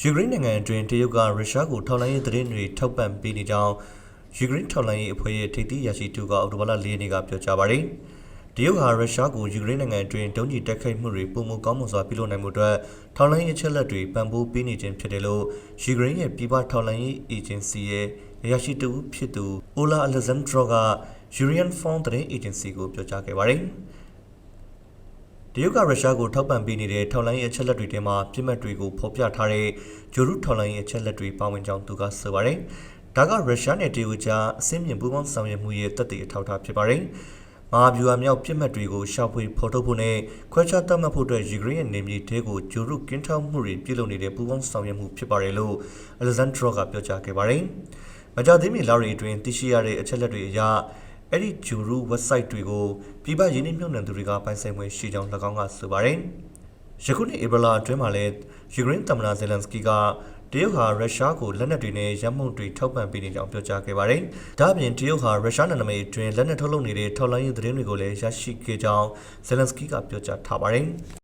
ယူကရိန်းနိုင်ငံအတွင်းတရုတ်ကရုရှားကိုထောက်လှမ်းရေးသတင်းတွေထောက်ပံ့ပေးနေကြောင်းယူကရိန်းထောက်လှမ်းရေးအဖွဲ့ရဲ့ထိပ်သီးရရှိသူကအောက်တိုဘာလ၄ရက်နေ့ကပြောကြားပါတယ်။တရုတ်ဟာရုရှားကိုယူကရိန်းနိုင်ငံအတွင်းတုံးကြီးတက်ခိုက်မှုတွေပုံမကောင်းမွန်စွာပြုလုပ်နိုင်မှုအတွက်ထောက်လှမ်းရေးအချက်အလက်တွေပံ့ပိုးပေးနေခြင်းဖြစ်တယ်လို့ယူကရိန်းရဲ့ပြည်ပထောက်လှမ်းရေးအေဂျင်စီရဲ့ရရှိသူဖြစ်သူအိုလာအလက်ဇန်ဒရောက Urian Fund သတင်းအေဂျင်စီကိုပြောကြားခဲ့ပါတယ်။ တရုတ်ကရုရှားကိုထောက်ပံ့ပေးနေတဲ့ထောက်လိုင်းရေးအချက်လက်တွေထဲမှာပြစ်မှတ်တွေကိုဖော်ပြထားတဲ့ဂျိုရုထောက်လိုင်းရေးအချက်လက်တွေပါဝင်ကြောင်းသူကဆိုပါတယ်။ဒါကရုရှားနဲ့တရုတ်ကြားအစင်းမြင့်ပူးပေါင်းဆောင်ရွက်မှုရဲ့တက်တည်အထောက်အထားဖြစ်ပါတယ်။မဟာဗျူဟာမြောက်ပြစ်မှတ်တွေကိုရှာဖွေဖော်ထုတ်ဖို့နဲ့ခွဲခြားသတ်မှတ်ဖို့အတွက်ယူကရိန်းရဲ့နေမြေတဲကိုဂျိုရုကင်းထောက်မှုတွေပြုလုပ်နေတဲ့ပူးပေါင်းဆောင်ရွက်မှုဖြစ်ပါတယ်လို့အလက်ဇန်ဒရောကပြောကြားခဲ့ပါတယ်။မကြသေးမီလတွေအတွင်းသိရှိရတဲ့အချက်လက်တွေအရ အဲ့ဒီဂျူရူ website တွေကိုပြည်ပရင်းနှီးမြှုပ်နှံသူတွေကပိုင်ဆိုင်မှုရှိကြောင်း၎င်းကဆိုပါတယ်။ယခုနှစ်ဧပြီလအတွင်းမှာလည်းယူကရိန်းသမ္မတဇယ်လန်စကီကတရုတ်ဟာရုရှားကိုလက်နက်တွေနဲ့ရန်မှုတွေထောက်ပံ့ပေးနေကြောင်းပြောကြားခဲ့ပါတယ်။ဒါ့အပြင်တရုတ်ဟာရုရှားနိုင်ငံအတွင်းလက်နက်ထုတ်လုပ်နေတဲ့ထောက်လှမ်းရေးသတင်းတွေကိုလည်းရရှိခဲ့ကြောင်းဇယ်လန်စကီကပြောကြားထားပါတယ်။